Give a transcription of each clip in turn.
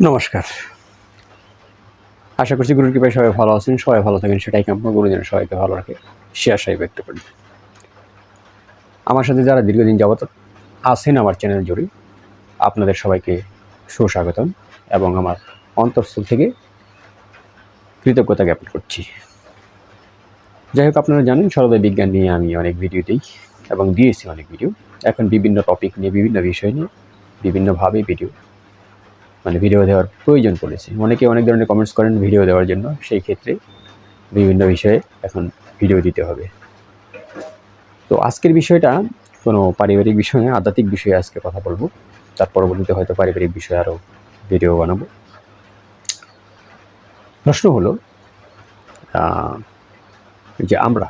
নমস্কার। আশা করছি গুরুর কৃপায় সবাই ভালো আছেন, সবাই ভালো থাকেন, সেটাই কাম্য। গুরুজন সবাইকে ভালো রাখে সে আশাই ব্যক্ত করি। আমার সাথে যারা দীর্ঘদিন যাবত আছেন আমার চ্যানেল জুড়ে, আপনাদের সবাইকে সুস্বাগতম এবং আমার অন্তঃস্থল থেকে কৃতজ্ঞতা জ্ঞাপন করছি। যাই হোক, আপনারা জানেন সরদয় বিজ্ঞান নিয়ে আমি অনেক ভিডিও দিই এবং দিয়েছি অনেক ভিডিও। এখন বিভিন্ন টপিক নিয়ে, বিভিন্ন বিষয় নিয়ে, বিভিন্নভাবে ভিডিও মানে ভিডিও দেওয়ার প্রয়োজন পড়েছে। অনেকে অনেক ধরনের কমেন্টস করেন ভিডিও দেওয়ার জন্য, সেই ক্ষেত্রে বিভিন্ন বিষয়ে এখন ভিডিও দিতে হবে। তো আজকের বিষয়টা কোনো পারিবারিক বিষয় আধ্যাত্মিক বিষয়ে আজকে কথা বলব। তার পরবর্তীতে হয়তো পারিবারিক বিষয়ে আরও ভিডিও বানাবো। প্রশ্ন হলো যে আমরা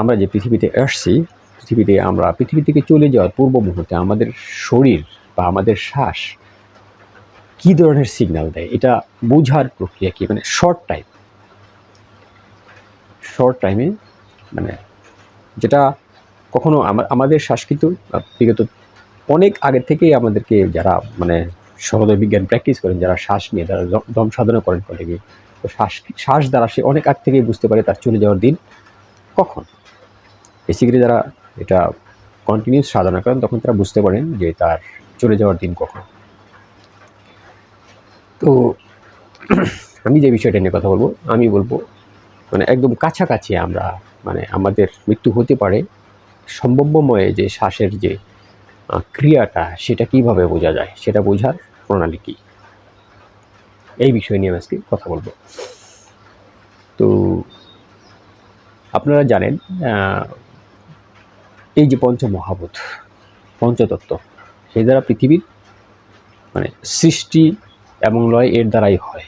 আমরা যে পৃথিবীতে আসছি, পৃথিবীতে আমরা, পৃথিবী থেকে চলে যাওয়ার পূর্ব মুহূর্তে আমাদের শরীর বা আমাদের শ্বাস কী ধরনের সিগন্যাল দেয়? এটা বোঝার প্রক্রিয়া কি? মানে শর্ট টাইম শর্ট টাইমে মানে যেটা কখনো আমাদের শ্বাস কিন্তু আহ, বিগত অনেক আগের থেকেই আমাদেরকে যারা মানে সহদয় বিজ্ঞান প্র্যাকটিস করেন যারা শ্বাস নিয়ে যারা দম সাধনা করেন কলেজে তো শ্বাস শ্বাস দ্বারা সে অনেক আগ থেকেই বুঝতে পারে তার চলে যাওয়ার দিন কখন। বেসিক্যালি যারা এটা কন্টিনিউস সাধনা করেন তখন তারা বুঝতে পারেন যে তার চলে যাওয়ার দিন কখন। তো আমি যে বিষয়টা নিয়ে কথা বলব, আমি বলব মানে একদম কাছাকাছি আমরা মানে আমাদের মৃত্যু হতে পারে সম্ভাব্যময়ে যে শ্বাসের যে ক্রিয়াটা সেটা কীভাবে বোঝা যায়, সেটা বোঝার প্রণালী কী? এই বিষয় নিয়ে আজকে কথা বলব। তো আপনারা জানেন এই যে পঞ্চমহাভূত পঞ্চতত্ত্ব সেই দ্বারা পৃথিবীর মানে সৃষ্টি এবং লয় এর দ্বারাই হয়।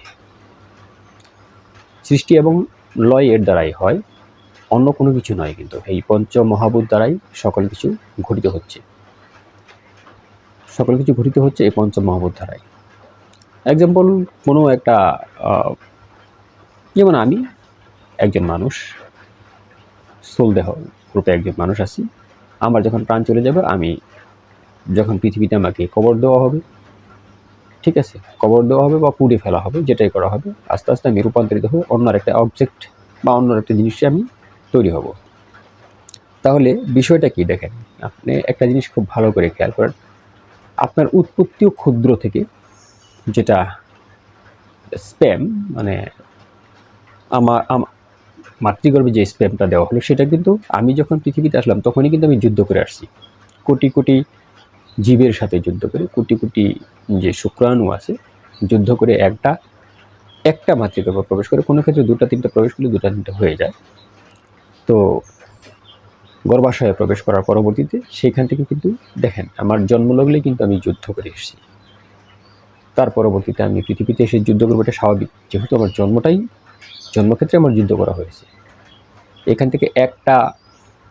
সৃষ্টি এবং লয় এর দ্বারাই হয়। অন্য কোনো কিছু নয় কিন্তু, এই পঞ্চ মহাভূত দ্বারাই সকল কিছু ঘটিত হচ্ছে। সকল কিছু ঘটিত হচ্ছে এই পঞ্চ মহাভূত দ্বারাই। এক্সাম্পল কোনো একটা যেমন আমি একজন মানুষ স্থূলদেহ রূপে একজন মানুষ আছি। আমার যখন প্রাণ চলে যাবে, আমি যখন পৃথিবীতে আমাকে কবর দেওয়া হবে ঠিক আছে? কবর দেওয়া হবে বা পুড়ে ফেলা হবে, যেটাই করা হবে, আস্তে আস্তে আমি রূপান্তরিত হয়ে অন্য একটা অবজেক্ট বা অন্য একটা জিনিসে আমি তৈরি হব। তাহলে বিষয়টা কি দেখেন? আপনি একটা জিনিস খুব ভালো করে খেয়াল করেন। আপনার উৎপত্তিও ক্ষুদ্র থেকে যেটা স্প্যাম মানে আমার মাতৃগর্ভে যে স্প্যামটা দেওয়া হলো, সেটা কিন্তু আমি যখন পৃথিবীতে আসলাম, তখনই কিন্তু আমি যুদ্ধ করে আসছি। কোটি কোটি জীবের সাথে যুদ্ধ করে কোটি কোটি যে শুক্রাণু আছে, যুদ্ধ করে একটা একটা মাতৃগর্ভ প্রবেশ করে। কোনো ক্ষেত্রে দুটা তিনটা প্রবেশ করলে দুটা তিনটা হয়ে যায়। তো গর্ভাশয়ে প্রবেশ করার পরবর্তীতে সেইখান থেকে কিন্তু দেখেন, আমার জন্ম জন্মলগ্নে কিন্তু আমি যুদ্ধ করে এসেছি। তার পরবর্তীতে আমি পৃথিবীতে এসে যুদ্ধ করব, এটা স্বাভাবিক। যেহেতু আমার জন্মটাই, জন্মক্ষেত্রে আমার যুদ্ধ করা হয়েছে। এখান থেকে একটা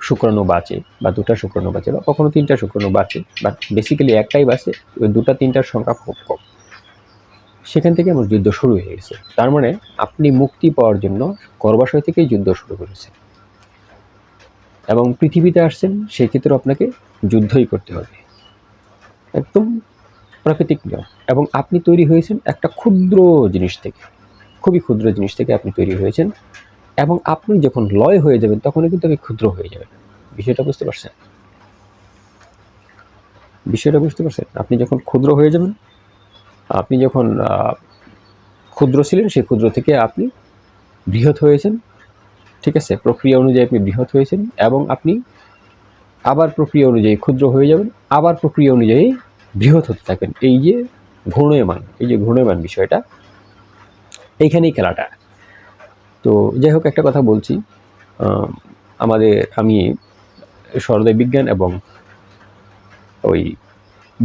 শুক্রাণু বাঁচে বা দুটা শুক্রাণু বাঁচে বা কখনো তিনটা শুক্রাণু বাঁচে বাট বেসিক্যালি একটাই বাঁচে, ওই দুটা তিনটার সংখ্যা খুব কম। সেখান থেকে আমার যুদ্ধ শুরু হয়ে গেছে। তার মানে আপনি মুক্তি পাওয়ার জন্য গর্ভাশয় থেকেই যুদ্ধ শুরু করেছেন। এবং পৃথিবীতে আসছেন, সেই ক্ষেত্রে আপনাকে যুদ্ধই করতে হবে। একদম প্রাকৃতিক নিয়ম। এবং আপনি তৈরি হয়েছেন একটা ক্ষুদ্র জিনিস থেকে। খুবই ক্ষুদ্র জিনিস থেকে আপনি তৈরি হয়েছেন। এবং আপনি যখন লয় হয়ে যাবেন, তখনই কিন্তু আপনি ক্ষুদ্র হয়ে যাবেন। বিষয়টা বুঝতে পারছেন? বিষয়টা বুঝতে পারছেন? আপনি যখন ক্ষুদ্র হয়ে যাবেন, আপনি যখন ক্ষুদ্র ছিলেন, সেই ক্ষুদ্র থেকে আপনি বৃহৎ হয়েছেন, ঠিক আছে? প্রক্রিয়া অনুযায়ী আপনি বৃহৎ হয়েছেন এবং আপনি আবার প্রক্রিয়া অনুযায়ী ক্ষুদ্র হয়ে যাবেন, আবার প্রক্রিয়া অনুযায়ী বৃহৎ হতে থাকবেন এই যে ঘূর্ণয়মান, এই যে ঘূর্ণয়মান বিষয়টা, এইখানেই খেলাটা। তো যাই হোক একটা কথা বলছি। আমাদের, আমি সরদয় বিজ্ঞান এবং ওই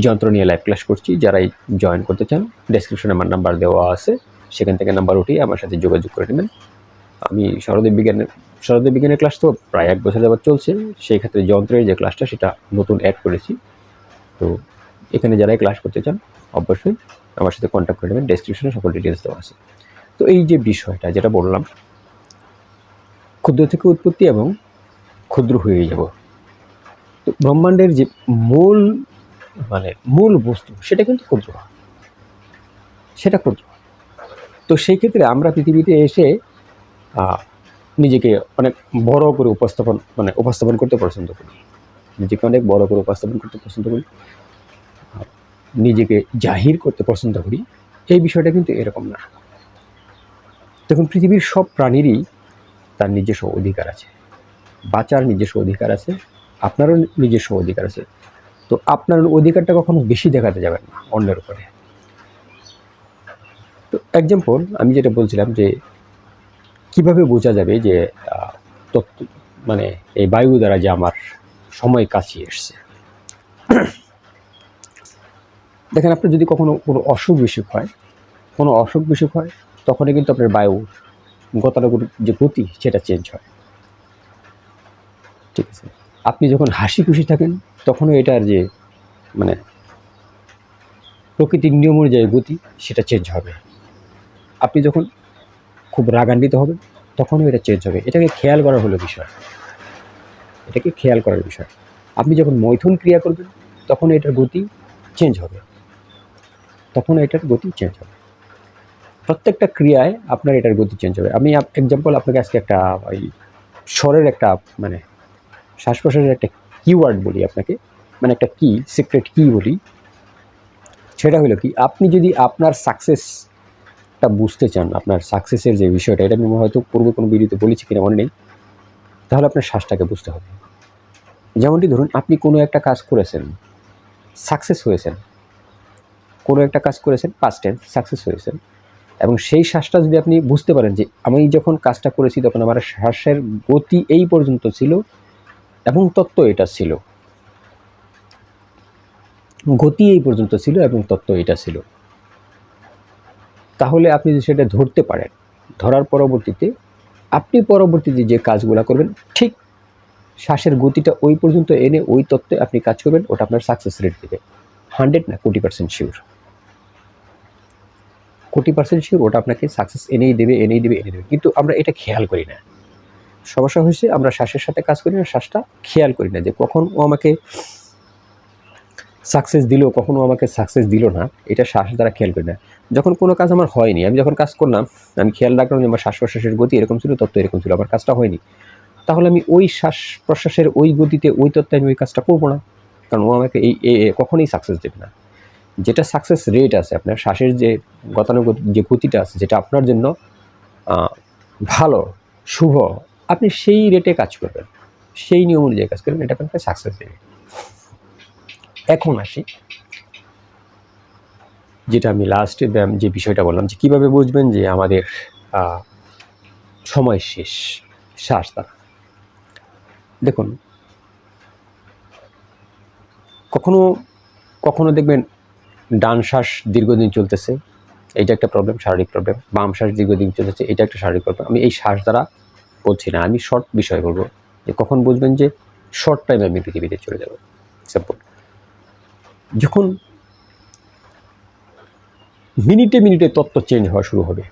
যন্ত্র নিয়ে লাইভ ক্লাস করছি। যারাই জয়েন করতে চান ডেসক্রিপশনে আমার নাম্বার দেওয়া আছে। সেখান থেকে নাম্বার উঠিয়ে আমার সাথে যোগাযোগ করে নেবেন। আমি সরদীপ বিজ্ঞানের সরদীপ বিজ্ঞানের ক্লাস তো প্রায় এক বছর যাবত চলছে। সেই ক্ষেত্রে যন্ত্রের যে ক্লাসটা সেটা নতুন অ্যাড করেছি। তো এখানে যারাই ক্লাস করতে চান, অবশ্যই আমার সাথে কন্ট্যাক্ট করে নেবেন। ডেসক্রিপশনে সকল ডিটেলস দেওয়া আছে। তো এই যে বিষয়টা, যেটা বললাম ক্ষুদ্র থেকে উৎপত্তি এবং ক্ষুদ্র হয়ে যাব। তো ব্রহ্মাণ্ডের যে মূল মানে মূল বস্তু, সেটা কিন্তু ক্ষুদ্র। সেটা ক্ষুদ্র। তো সেই ক্ষেত্রে আমরা পৃথিবীতে এসে নিজেকে অনেক বড় করে উপস্থাপন মানে উপস্থাপন করতে পছন্দ করি। নিজেকে অনেক বড় করে উপস্থাপন করতে পছন্দ করি। নিজেকে জাহির করতে পছন্দ করি। এই বিষয়টা কিন্তু এরকম না। দেখুন, পৃথিবীর সব প্রাণীরই তার নিজস্ব অধিকার আছে। বাঁচার নিজস্ব অধিকার আছে, আপনারও নিজস্ব অধিকার আছে। তো আপনার অধিকারটা কখনো বেশি দেখাতে যাবেন না অন্যের উপরে। তো এক্সাম্পল আমি যেটা বলছিলাম যে, কীভাবে বোঝা যাবে যে তত্ত্ব মানে এই বায়ু দ্বারা যে আমার সময় কাছিয়ে এসছে। দেখেন, আপনার যদি কখনো কোনো অসুখ বিসুখ হয়, কোনো অসুখ বিসুখ হয়, তখনই কিন্তু আপনার বায়ু গতানুগতিক যে গতি, সেটা চেঞ্জ হয়। ঠিক আছে? আপনি যখন হাসি খুশি থাকেন, তখনও এটার যে মানে প্রকৃতির নিয়ম অনুযায়ী গতি, সেটা চেঞ্জ হবে। আপনি যখন খুব রাগান্বিত হবেন, তখনও এটা চেঞ্জ হবে। এটাকে খেয়াল করা হলো বিষয়। এটাকে খেয়াল করার বিষয়। আপনি যখন মৈথুন ক্রিয়া করবেন, তখন এটার গতি চেঞ্জ হবে। তখন এটার গতি চেঞ্জ হবে। প্রত্যেকটা ক্রিয়ায় আপনার এটার গতি চেঞ্জ হবে। আমি এক্সাম্পল আপনাকে আজকে একটা, ওই স্বরের একটা মানে শ্বাস প্রশ্বাসের একটা কিওয়ার্ড বলি আপনাকে। মানে একটা কি সিক্রেট কি বলি। সেটা হলো কি, আপনি যদি আপনার সাকসেসটা বুঝতে চান, আপনার সাকসেসের যে বিষয়টা, এটা আমি হয়তো পূর্বে কোনো ভিডিওতে বলেছি কিনা, মনে নেই। তাহলে আপনার শ্বাসটাকে বুঝতে হবে। যেমনটি ধরুন, আপনি কোনো একটা কাজ করেছেন সাকসেস হয়েছেন। কোনো একটা কাজ করেছেন পাস্ট টেন্স সাকসেস হয়েছেন। এবং সেই শ্বাসটা যদি আপনি বুঝতে পারেন যে আমি যখন কাজটা করেছি তখন আমার শ্বাসের গতি এই পর্যন্ত ছিল এবং তত্ত্ব এটা ছিল। গতি এই পর্যন্ত ছিল এবং তত্ত্ব এটা ছিল। তাহলে আপনি যদি সেটা ধরতে পারেন, ধরার পরবর্তীতে আপনি পরবর্তীতে যে কাজগুলো করবেন, ঠিক শ্বাসের গতিটা ওই পর্যন্ত এনে ওই তত্ত্বে আপনি কাজ করবেন, ওটা আপনার সাকসেস রেট দেবে। হান্ড্রেড না crore percent sure crore percent sure ওটা আপনাকে সাকসেস এনেই দেবে এনেই দেবে এনে দেবে। কিন্তু আমরা এটা খেয়াল করি না। সমস্যা হয়েছে, আমরা শ্বাসের সাথে কাজ করি না, শ্বাসটা খেয়াল করি না যে কখন ও আমাকে সাকসেস দিল কখনও আমাকে সাকসেস দিল না। এটা শ্বাস দ্বারা খেয়াল করি না। যখন কোনো কাজ আমার হয়নি, আমি যখন কাজ করলাম, আমি খেয়াল রাখলাম যে আমার শ্বাস প্রশ্বাসের গতি এরকম ছিল, তত্ত্ব এরকম ছিল, আমার কাজটা হয়নি। তাহলে আমি ওই শ্বাস প্রশ্বাসের ওই গতিতে, ওই তত্ত্বে আমি ওই কাজটা করব না। কারণ ও আমাকে এই কখনোই সাকসেস দেবে না। যেটা সাকসেস রেট আছে, আপনার শ্বাসের যে গতানুগত যে গতিটা আছে, যেটা আপনার জন্য ভালো, শুভ, আপনি সেই রেটে কাজ করবেন। সেই নিয়ম অনুযায়ী কাজ করবেন, এটা আপনাকে সাকসেস দেবে এখন আসি, যেটা আমি লাস্টে যে বিষয়টা বললাম, যে কীভাবে বুঝবেন যে আমাদের সময় শেষ, শ্বাস দ্বারা। দেখুন, কখনো কখনো দেখবেন ডান শ্বাস দীর্ঘদিন চলতেছে। এটা একটা প্রবলেম শারীরিক প্রবলেম বাম শ্বাস দীর্ঘদিন চলতেছে, এটা একটা শারীরিক প্রবলেম আমি এই শ্বাস দ্বারা বলছি না, আমি শর্ট বিষয় বলব। যে কখন বুঝবেন যে শর্ট টাইমে আমি পৃথিবীতে চলে যাব। এক্সাম্পল যখন মিনিটে মিনিটে তত্ত্ব চেঞ্জ হওয়া শুরু হবে।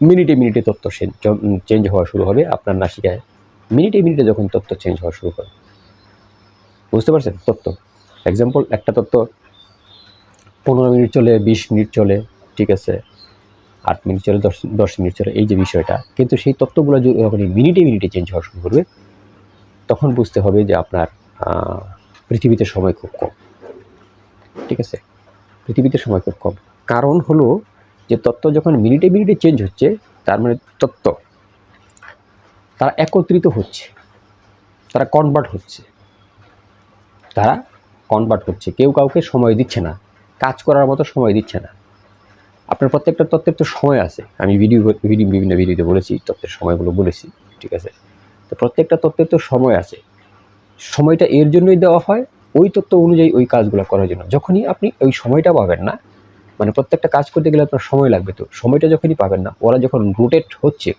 মিনিটে মিনিটে তত্ত্ব চেঞ্জ হওয়া শুরু হবে আপনার নাসিকায়। মিনিটে মিনিটে যখন তত্ত্ব চেঞ্জ হওয়া শুরু হবে বুঝতে পারছেন? তত্ত্ব। এক্সাম্পল একটা তত্ত্ব, পনেরো মিনিট চলে, বিশ মিনিট চলে, ঠিক আছে। আট মিনিট চলে, দশ দশ মিনিট চলে, এই যে বিষয়টা। কিন্তু সেই তত্ত্বগুলো যদি- যখন মিনিটে মিনিটে চেঞ্জ হওয়া শুরু করবে তখন বুঝতে হবে যে আপনার পৃথিবীতে সময় খুব কম। ঠিক আছে? পৃথিবীতে সময় খুব কম। কারণ হলো যে তত্ত্ব যখন মিনিটে মিনিটে চেঞ্জ হচ্ছে, তার মানে তত্ত্ব, তারা একত্রিত হচ্ছে, তারা কনভার্ট হচ্ছে। তারা কনভার্ট হচ্ছে কেউ কাউকে সময় দিচ্ছে না। কাজ করার মতো সময় দিচ্ছে না। আপনার প্রত্যেকটা তত্ত্বের তো সময় আছে। আমি ভিডিও ভিডিও বিভিন্ন ভিডিওতে বলেছি তত্ত্বের সময়গুলো বলেছি, ঠিক আছে? তো প্রত্যেকটা তত্ত্বের তো সময় আছে। সময়টা এর জন্যই দেওয়া হয়, ওই তত্ত্ব অনুযায়ী ওই কাজগুলো করার জন্য। যখনই আপনি ওই সময়টা পাবেন না মানে প্রত্যেকটা কাজ করতে গেলে আপনার সময় লাগবে তো। সময়টা যখনই পাবেন না, ওরা যখন রোটেট হচ্ছে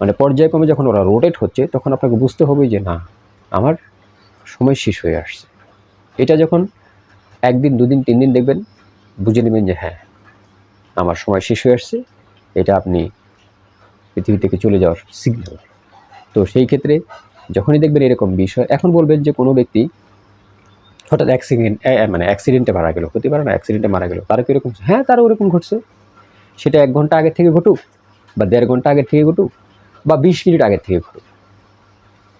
মানে পর্যায়ক্রমে যখন ওরা রোটেট হচ্ছে, তখন আপনাকে বুঝতে হবে যে, না, আমার সময় শেষ হয়ে আসছে। এটা যখন একদিন, দুদিন তিন দিন দেখবেন, বুঝে নেবেন যে হ্যাঁ আমার সময় শেষ হয়ে আসছে, এটা আপনি পৃথিবী থেকে চলে যাওয়ার সিগন্যাল তো সেই ক্ষেত্রে যখনই দেখবেন এরকম বিষয়, এখন বলবেন যে কোনো ব্যক্তি হঠাৎ অ্যাক্সিডেন্ট মানে অ্যাক্সিডেন্টে মারা গেল হতে পারে না অ্যাক্সিডেন্টে মারা গেল, তারও কীরকম হ্যাঁ তারও ওরকম ঘটছে। সেটা এক ঘণ্টা আগে থেকে ঘটুক, বা দেড় ঘণ্টা আগে থেকে ঘটুক, বা বিশ মিনিট আগে থেকে ঘটুক।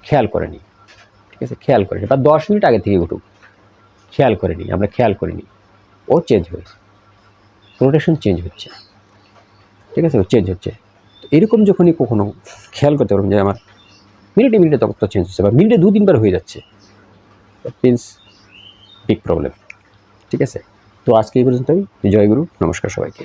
খেয়াল করেনি, ঠিক আছে? খেয়াল করেনি, বা দশ মিনিট আগে থেকে ঘটুক। খেয়াল করিনি আমরা খেয়াল করিনি ও চেঞ্জ হয়েছে। রোটেশন চেঞ্জ হচ্ছে। ঠিক আছে? ও চেঞ্জ হচ্ছে। তো এরকম যখনই কখনো খেয়াল করতে পারবেন যে আমার মিনিটে মিনিটে তখন তো চেঞ্জ হচ্ছে বা মিনিটে দু তিনবার হয়ে যাচ্ছে। মিনস বিগ প্রবলেম ঠিক আছে? তো আজকে এই পর্যন্তই। জয়গুরু নমস্কার সবাইকে।